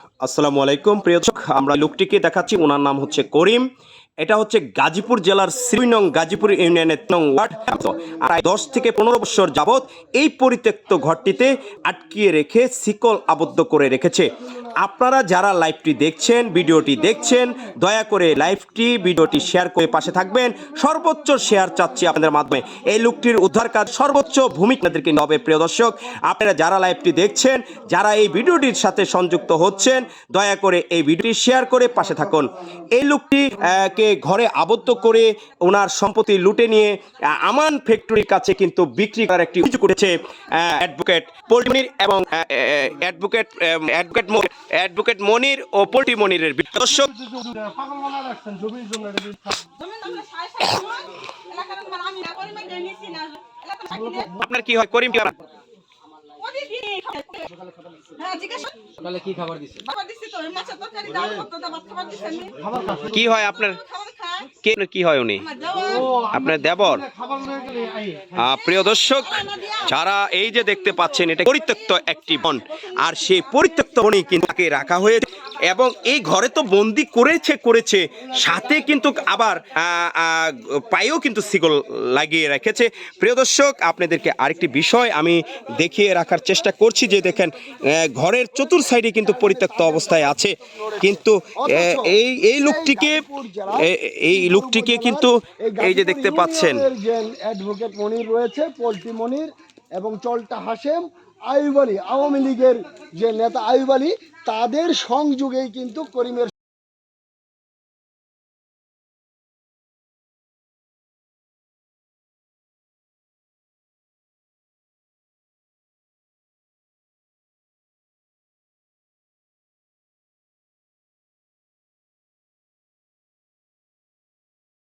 আসসালামু আলাইকুম প্রিয় দর্শক আমরা লোকটিকে দেখাচ্ছি। ওনার নাম হচ্ছে করিম। এটা হচ্ছে গাজীপুর জেলার শ্রীনং গাজীপুর ইউনিয়নের নং ওয়ার্ড প্রায় দশ থেকে পনেরো বছর যাবৎ এই পরিত্যক্ত ঘরটিতে আটকিয়ে রেখে শিকল আবদ্ধ করে রেখেছে। আপনারা যারা লাইভটি দেখছেন, ভিডিওটি দেখছেন, দয়া করে লাইভটি, ভিডিওটি শেয়ার করে পাশে থাকবেন। সর্বোচ্চ শেয়ার চাচ্ছি আপনাদের মাধ্যমে। এই লোকটির উদ্ধার কাজ সর্বোচ্চ ভূমিকা আপনাদেরকে নিতে হবে, প্রিয় দর্শক। আপনারা যারা লাইভটি দেখছেন, যারা এই ভিডিওটির সাথে সংযুক্ত হচ্ছেন, দয়া করে এই ভিডিওটি শেয়ার করে পাশে থাকুন। এই লোকটি কে ঘরে আবদ্ধ করে ওনার সম্পত্তি লুটে নিয়ে আমান ফ্যাক্টরির কাছে কিন্তু বিক্রি করার একটি অভিযোগ উঠেছে অ্যাডভোকেট পোল্টমির এবং অ্যাডভোকেট অ্যাডভোকেট অ্যাডভোকেট মনির ও পোল্ট্রি মনিরের। দর্শক আপনার কি হয় করিম কি কি হ্যাঁ কি হয় আপনার? কে কি হয় উনি? আপনার দেবর? প্রিয় দর্শক যারা এই যে দেখতে পাচ্ছেন এটা পরিত্যক্ত একটি বন। আর সেই পরিত্যক্ত বনই কিন্তু তাকে রাখা হয়েছে। এবং এই ঘরে তো বন্দি করেছে করেছে। সাথে কিন্তু আবার পায়েও কিন্তু সিগল লাগিয়ে রেখেছে। প্রিয় দর্শক, আপনাদেরকে আরেকটি বিষয় আমি দেখিয়ে রাখার চেষ্টা করছি যে দেখেন ঘরের চতুর সাইডে কিন্তু পরিত্যক্ত অবস্থায় আছে। কিন্তু এই এই লোকটিকে এই লোকটিকে কিন্তু এই যে দেখতে পাচ্ছেন। অ্যাডভোকেট মনির রয়েছে মনির এবং চল্টা হাসেম আইব আলী আওয়ামী লীগের যে নেতা আয়ুব আলী তাদের সংযোগেই কিন্তু করিমের